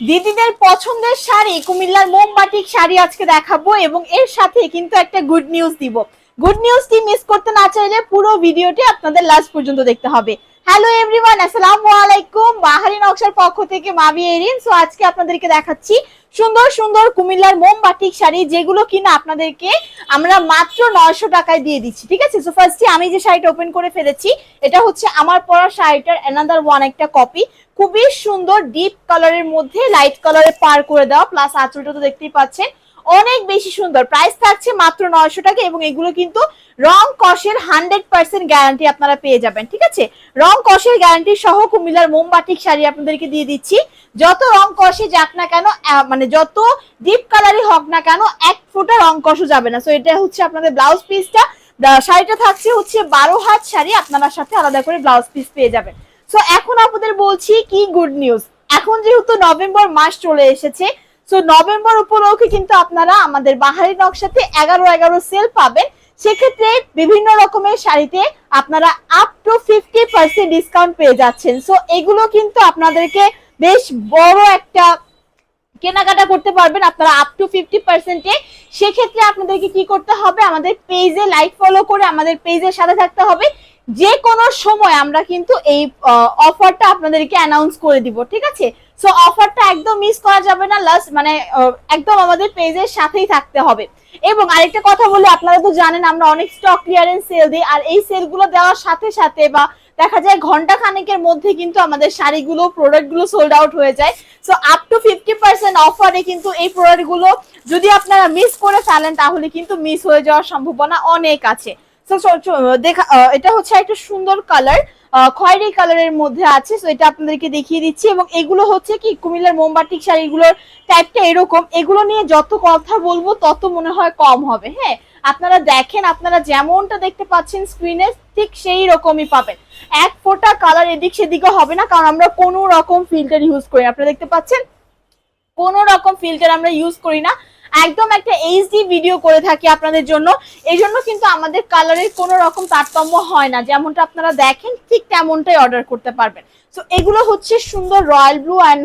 দিদিদের পছন্দের শাড়ি, কুমিল্লার মোমবাটিক শাড়ি আজকে দেখাবো এবং এর সাথে কিন্তু একটা গুড নিউজ দিব। গুড নিউজটি মিস করতে না চাইলে পুরো ভিডিওটি আপনাদের লাস্ট পর্যন্ত দেখতে হবে। হ্যালো এভরিওয়ান আসসালামু আলাইকুম। বাহারি নকশার পক্ষ থেকে মাবি এরিন। সো আজকে আপনাদেরকে দেখাচ্ছি সুন্দর সুন্দর কুমিল্লার মোমবাটিক শাড়ি, যেগুলো কিনা আপনাদেরকে আমরা মাত্র নয়শো টাকায় দিয়ে দিচ্ছি, ঠিক আছে? সো ফার্স্টে আমি যে শাড়িটা ওপেন করে ফেলেছি, এটা হচ্ছে আমার পরা শাড়িটার অ্যানাদার ওয়ান একটা কপি খুবই সুন্দর ডিপ কালারের মধ্যে লাইট কালারে পার করে দেওয়া প্লাস আঁচলটা তো দেখতেই পাচ্ছেন, অনেক বেশি সুন্দর। প্রাইস থাকছে মাত্র নয়শো টাকা এবং এগুলো কিন্তু রং কষের হান্ড্রেড পার্সেন্ট গ্যারান্টি আপনারা পেয়ে যাবেন, ঠিক আছে? রং কষের গ্যারান্টি সহ কুমিল্লার মোমবাটিক শাড়ি আপনাদেরকে দিয়ে দিচ্ছি। যত রং কষে যাক না কেন মানে যত ডিপ কালারই হোক না কেন, এক ফোঁটা রং কষও যাবে না। সো এটা হচ্ছে আপনাদের ব্লাউজ পিসটা শাড়িটা থাকছে হচ্ছে বারো হাত শাড়ি, আপনারা সাথে আলাদা করে ব্লাউজ পিস পেয়ে যাবেন। সো এখন আপনাদের বলছি কি গুড নিউজ এখন যেহেতু নভেম্বর মাস চলে এসেছে সো নভেম্বর উপলক্ষে কিন্তু আপনারা আমাদের বাহারি নকশাতে এগারো এগারো সেল পাবেন। সেক্ষেত্রে বিভিন্ন রকমের শাড়িতে আপনারা up to fifty percent discount পেয়ে যাচ্ছেন। সো এগুলো কিন্তু আপনাদেরকে বেশ বড় একটা কেনাকাটা করতে পারবেন আপনারা আপ টু ফিফটি পার্সেন্টে সেক্ষেত্রে আপনাদেরকে কি করতে হবে? আমাদের পেজে লাইক ফলো করে আমাদের পেজের সাথে থাকতে হবে। যে কোনো সময় আমরা কিন্তু এই অফারটা আপনাদেরকে অ্যানাউন্স করে দিব, ঠিক আছে? সো অফারটা একদম মিস করা যাবে না লাস্ট মানে একদম আমাদের পেজের সাথেই থাকতে হবে। এবং আরেকটা কথা বলি, আপনারা তো জানেন আমরা অনেক স্টক ক্লিয়ারেন্স সেল দিই, আর এই সেলগুলো দেওয়ার সাথে সাথে বা দেখা যায় ঘণ্টা খানেকের মধ্যে কিন্তু আমাদের শাড়িগুলো প্রোডাক্টগুলো সোল্ড আউট হয়ে যায়। So up to fifty percent অফারে কিন্তু এই প্রোডাক্টগুলো যদি আপনারা মিস করে ফেলেন, তাহলে কিন্তু মিস হয়ে যাওয়ার সম্ভাবনা অনেক আছে। দেখা এটা হচ্ছে একটা সুন্দর কালার খয়েরি কালারের মধ্যে আছে। সো এটা আপনাদেরকে দেখিয়ে দিচ্ছি এবং এগুলো হচ্ছে কি কুমিল্লার মোমবাটিক শাড়িগুলোর টাইপটা এরকম। এগুলো নিয়ে যত কথা বলব, তত মনে হয় কম হবে। হ্যাঁ আপনারা দেখেন, আপনারা যেমনটা দেখতে পাচ্ছেন স্ক্রিনে ঠিক সেই রকমই পাবেন। এক ফোঁটা কালার এদিক সেদিকে হবে না, কারণ আমরা কোনো রকম ফিল্টার ইউজ করি আপনারা দেখতে পাচ্ছেন? কোনো রকম ফিল্টার আমরা ইউজ করি না। একদম একটা এইচডি ভিডিও করে থাকি আপনাদের জন্য। এই জন্য কিন্তু আমাদের কালারের কোনো রকম তারতম্য হয় না। যেমনটা আপনারা দেখেন, ঠিক তেমনটাই অর্ডার করতে পারবেন। তো এগুলো হচ্ছে সুন্দর royal blue and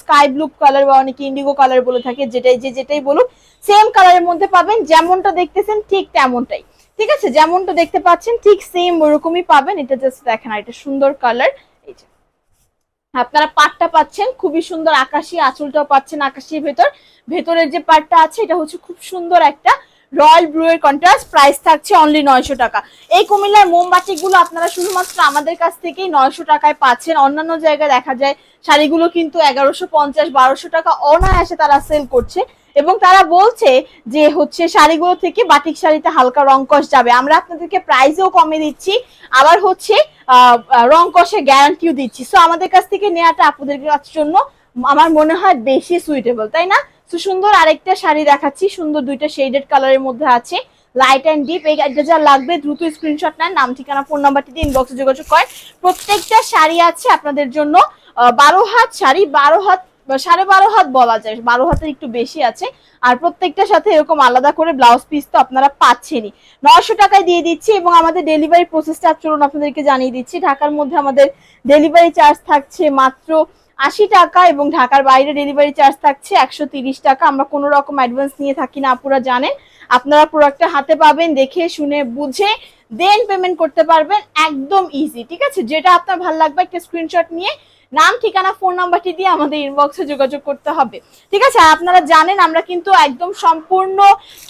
sky blue colour বা অনেকে ইন্ডিগো কালার বলে থাকে, যেটাই, যে যেটাই বলুন সেম কালারের মধ্যে পাবেন। যেমনটা দেখতেছেন, ঠিক তেমনটাই। ঠিক আছে? যেমনটা দেখতে পাচ্ছেন, ঠিক সেম ওরকমই পাবেন। এটা জাস্ট দেখেন এটা সুন্দর কালার আপনারা পাটটা পাচ্ছেন, খুবই সুন্দর আকাশি, আঁচলটাও পাচ্ছেন আকাশির ভেতর। ভেতরের যে পাটটা আছে, এটা হচ্ছে খুব সুন্দর একটা রয়্যাল ব্লু এর কন্ট্রাস্ট প্রাইস থাকছে অনলি নয়শো টাকা। এই কুমিল্লার মোমবাতি গুলো আপনারা শুধুমাত্র আমাদের কাছ থেকেই নয়শো টাকায় পাচ্ছেন। অন্যান্য জায়গায় দেখা যায়, শাড়িগুলো কিন্তু এগারোশো পঞ্চাশ, বারোশো টাকা অনায়াসে তারা সেল করছে। এবং তারা বলছে যে হচ্ছে শাড়িগুলো থেকে বাটিক শাড়িতে হালকা রং কষ যাবে। আমরা আপনাদেরকে প্রাইসও কমে দিচ্ছি আবার হচ্ছে আহ, আহ, রং কষে গ্যারান্টিও দিচ্ছি। সো আমাদের কাছ থেকে নেওয়াটা আপনাদের জন্য আমার মনে হয় বেশি সুইটেবল তাই না? তো সুন্দর আরেকটা শাড়ি দেখাচ্ছি। সুন্দর দুইটা শেডেড কালারের মধ্যে আছে। লাইট অ্যান্ড ডিপ এটা যা লাগবে দ্রুত স্ক্রিনশট নেন। নাম ঠিকানা ফোন নাম্বারটি দিয়ে ইনবক্সে যোগাযোগ করেন। প্রত্যেকটা শাড়ি আছে আপনাদের জন্য। বারো হাত শাড়ি বারো হাত সাড়ে বারো হাত বলা যায়, বারো হাতের একটু বেশি আছে। আর প্রত্যেকটার সাথে এরকম আলাদা করে ব্লাউজ পিস তো আপনারা পাচ্ছেনই। নশো টাকায় দিয়ে দিচ্ছি এবং আমাদের ডেলিভারি প্রসেসটা চলুন আপনাদেরকে জানিয়ে দিচ্ছি। ঢাকার মধ্যে আমাদের ডেলিভারি চার্জ থাকছে মাত্র আশি টাকা এবং ঢাকার বাইরে ডেলিভারি চার্জ থাকছে একশো তিরিশ টাকা। আমরা কোনো রকম অ্যাডভান্স নিয়ে থাকি না, আপুরা জানেন। আপনারা প্রোডাক্টটা হাতে পাবেন, দেখে, শুনে, বুঝে দেন পেমেন্ট করতে পারবেন। একদম ইজি ঠিক আছে? যেটা আপনার ভালো লাগবে, একটা স্ক্রিনশট নিয়ে নাম, ঠিকানা ফোন নাম্বারটি দিয়ে আমাদের ইনবক্সে যোগাযোগ করতে হবে। ঠিক আছে? আপনারা জানেন, আমরা কিন্তু একদম সম্পূর্ণ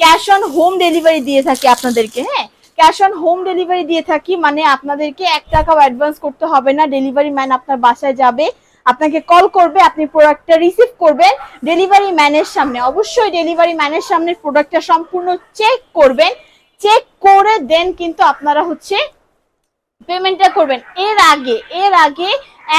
ক্যাশ অন হোম ডেলিভারি দিয়ে থাকি আপনাদেরকে হ্যাঁ? ক্যাশ অন হোম ডেলিভারি দিয়ে থাকি মানে আপনাদেরকে এক টাকাও অ্যাডভান্স করতে হবে না। ডেলিভারি ম্যান আপনার বাসায় যাবে, আপনাকে কল করবে, আপনি প্রোডাক্টটা রিসিভ করবেন ডেলিভারি ম্যানের সামনে। অবশ্যই ডেলিভারি ম্যানের সামনে প্রোডাক্টটা সম্পূর্ণ চেক করবেন। চেক করে দেন কিন্তু আপনারা হচ্ছে পেমেন্টটা করবেন। এর আগে এর আগে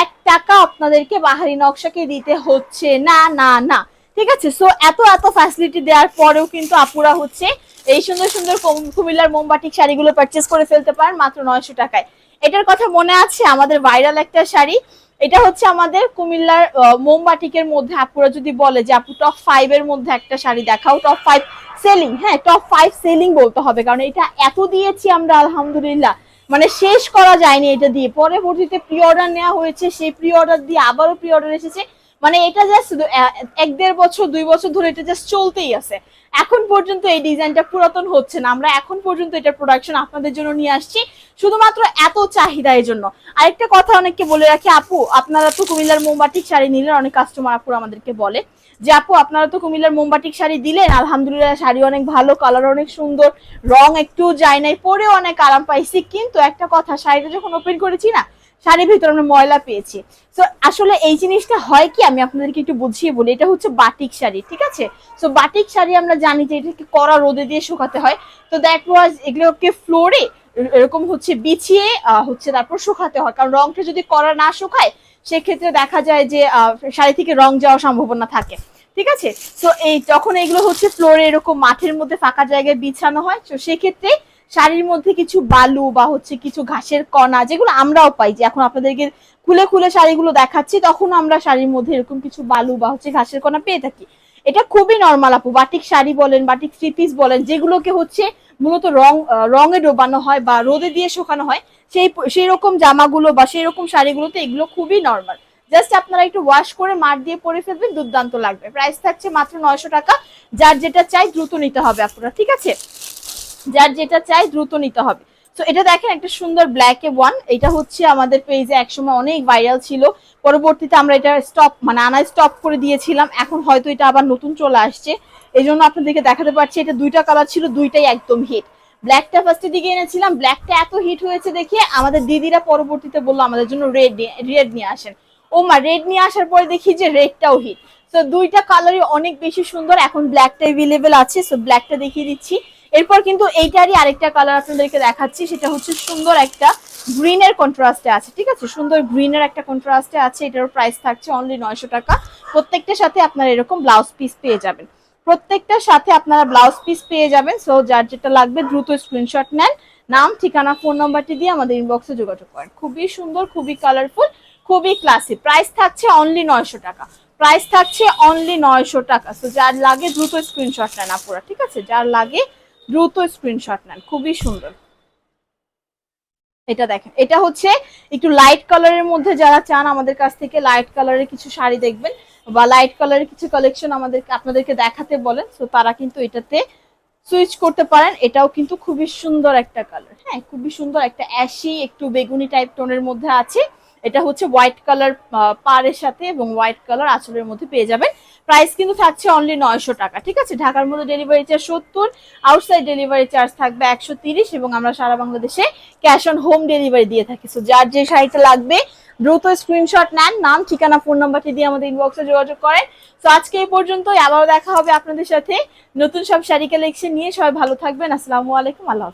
এক টাকা আপনাদেরকে বাহারি নকশাকে দিতে হচ্ছে। না না না। ঠিক আছে? সো এত এত ফ্যাসিলিটি দেওয়ার পরেও কিন্তু আপুরা হচ্ছে এই সুন্দর সুন্দর কুমিল্লার মোমবাটিক শাড়িগুলো পারচেস করে ফেলতে পারেন মাত্র নয়শো টাকায়। এটার কথা মনে আছে আমাদের ভাইরাল একটা শাড়ি। এটা হচ্ছে আমাদের কুমিল্লার মোমবাটিকের মধ্যে আপুরা যদি বলে যে, আপু টপ ফাইভ এর মধ্যে একটা শাড়ি দেখাও। টপ ফাইভ সেলিং হ্যাঁ টপ ফাইভ সেলিং বলতে হবে। কারণ এটা এত দিয়েছি আমরা, আলহামদুলিল্লাহ। মানে শেষ করা যায়নি এটা দিয়ে। পরবর্তীতে প্রি অর্ডার নেওয়া হয়েছে, সেই প্রি অর্ডার দিয়ে আবারও প্রি অর্ডার এসেছে। মানে এটা জাস্ট এক দেড় বছর, দুই বছর ধরে এটা জাস্ট চলতেই আছে। এখন পর্যন্ত এই ডিজাইনটা পুরাতন হচ্ছে না। আমরা এখন পর্যন্ত এটার প্রোডাকশন আপনাদের জন্য নিয়ে আসছি। শুধুমাত্র এত চাহিদা এর জন্য আরেকটা কথা অনেককে বলে রাখি, আপু, আপনারা তো কুমিল্লার মোমবাটিক শাড়ি নিলেন, অনেক কাস্টমার আপু আমাদেরকে বলে। যে আপু, আপনারা তো কুমিল্লার মোমবাটিক শাড়ি দিলেন, আলহামদুলিল্লাহ শাড়ি অনেক ভালো কালার অনেক সুন্দর, রং একটু যায় নাই, পরেও অনেক আরাম পাইছি, কিন্তু একটা কথা, শাড়িটা যখন ওপেন করেছি না, শাড়ির ভিতরে আমরা ময়লা পেয়েছি। তো আসলে এই জিনিসটা হয় কি, আমি আপনাদেরকে একটু বুঝিয়ে বলি, এটা হচ্ছে বাটিক শাড়ি, ঠিক আছে? তো বাটিক শাড়ি আমরা জানি যে এটাকে কড়া রোদে দিয়ে শুকাতে হয়। তো দ্যাট ওয়াজ এগুলোকে ফ্লোরে এরকম হচ্ছে বিছিয়ে হচ্ছে তারপর শুকাতে হয়। কারণ রংটা যদি কড়া না শুকায় সেক্ষেত্রে দেখা যায় যে শাড়ি থেকে রং যাওয়ার সম্ভাবনা থাকে। ঠিক আছে? তো এই যখন এগুলো হচ্ছে ফ্লোরে এরকম মাঠের মধ্যে ফাঁকা জায়গায় বিছানো হয়, তো সেক্ষেত্রে শাড়ির মধ্যে কিছু বালু বা হচ্ছে কিছু ঘাসের কণা, যেগুলো আমরাও পাই, যে এখন আপনাদেরকে খুলে খুলে শাড়িগুলো দেখাচ্ছি, তখন আমরা শাড়ির মধ্যে এরকম কিছু বালু বা হচ্ছে ঘাসের কণা পেয়ে থাকি। এটা খুবই নর্মাল আপু। বাটিক শাড়ি বলেন, বাটিক থ্রি পিস বলেন, যেগুলোকে হচ্ছে মূলত রং রঙে ডোবানো হয় বা রোদে দিয়ে শুকানো হয়, সেই সেই রকম জামাগুলো বা সেই রকম শাড়িগুলোতে এগুলো খুবই নর্মাল জাস্ট আপনারা একটু ওয়াশ করে মার দিয়ে পরে ফেলবেন, দুর্দান্ত লাগবে। প্রাইস থাকছে মাত্র নয়শো টাকা। যার যেটা চাই দ্রুত নিতে হবে আপনারা ঠিক আছে? যার যেটা চাই দ্রুত নিতে হবে। তো এটা দেখেন একটা সুন্দর ব্ল্যাক এ ওয়ান এটা হচ্ছে আমাদের পেজে একসময় অনেক ভাইরাল ছিল। পরবর্তীতে আমরা এটা স্টপ মানে আনা স্টপ করে দিয়েছিলাম। এখন হয়তো এটা আবার নতুন চলে আসছে। এই জন্য আপনাদেরকে দেখাতে পারছি, এটা দুইটা কালার ছিল, দুইটাই একদম হিট ব্ল্যাকটা ফার্স্টের দিকে এনেছিলাম ব্ল্যাকটা এত হিট হয়েছে দেখে আমাদের দিদিরা পরবর্তীতে বলল, আমাদের জন্য রেড রেড নিয়ে আসেন। ও মা রেড নিয়ে আসার পরে দেখি যে রেডটাও হিট তো দুইটা কালারই অনেক বেশি সুন্দর, এখন ব্ল্যাকটা এভেলেবেল আছে। সো ব্ল্যাকটা দেখিয়ে দিচ্ছি। এরপর কিন্তু এইটারই আরেকটা কালার আপনাদেরকে দেখাচ্ছি, সেটা হচ্ছে সুন্দর একটা গ্রিনের কন্ট্রাস্টে আছে, ঠিক আছে? সুন্দর গ্রিনের একটা কন্ট্রাস্টে আছে, এটারও প্রাইস থাকছে অনলি নয়শো টাকা। প্রত্যেকটার সাথে আপনারা এরকম ব্লাউজ পিস পেয়ে যাবেন। প্রত্যেকটার সাথে আপনারা ব্লাউজ পিস পেয়ে যাবেন সো যার যেটা লাগবে দ্রুত স্ক্রিনশট নেন। নাম, ঠিকানা ফোন নাম্বারটি দিয়ে আমাদের ইনবক্সে যোগাযোগ করেন। খুবই সুন্দর, খুবই কালারফুল খুবই ক্লাসি প্রাইস থাকছে অনলি নয়শো টাকা। প্রাইস থাকছে অনলি নয়শো টাকা। সো যার লাগে দ্রুত স্ক্রিনশট নেন আপুরা, ঠিক আছে? যার লাগে দ্রুত স্ক্রিনশট নেন, খুবই সুন্দর। এটা দেখেন, এটা হচ্ছে একটু লাইট কালারের মধ্যে যারা চান আমাদের কাছ থেকে লাইট কালারের কিছু শাড়ি দেখবেন বা লাইট কালারের কিছু কালেকশন আমাদেরকে, আপনাদেরকে দেখাতে বলেন তো তারা কিন্তু এটাতে সুইচ করতে পারেন। এটাও কিন্তু খুবই সুন্দর একটা কালার হ্যাঁ খুবই সুন্দর একটা অ্যাশি একটু বেগুনি টাইপ টোনের মধ্যে আছে। এটা হচ্ছে হোয়াইট কালার পাড়ের সাথে এবং হোয়াইট কালার আঁচলের মধ্যে পেয়ে যাবেন। প্রাইস কিন্তু থাকছে অনলি নয়শো টাকা। ঠিক আছে? ঢাকার মধ্যে ডেলিভারি চার্জ সত্তর আউটসাইড ডেলিভারি চার্জ থাকবে একশো তিরিশ এবং আমরা সারা বাংলাদেশে ক্যাশ অন হোম ডেলিভারি দিয়ে থাকি। সো যার যে শাড়িটা লাগবে, দ্রুত স্ক্রিনশট নেন। নাম, ঠিকানা ফোন নাম্বারটি দিয়ে আমাদের ইনবক্সে যোগাযোগ করেন। তো আজকে এই পর্যন্তই। আবারও দেখা হবে আপনাদের সাথে। নতুন সব শাড়ি কালেকশন নিয়ে সবাই ভালো থাকবেন। আসসালামু আলাইকুম। আল্লাহ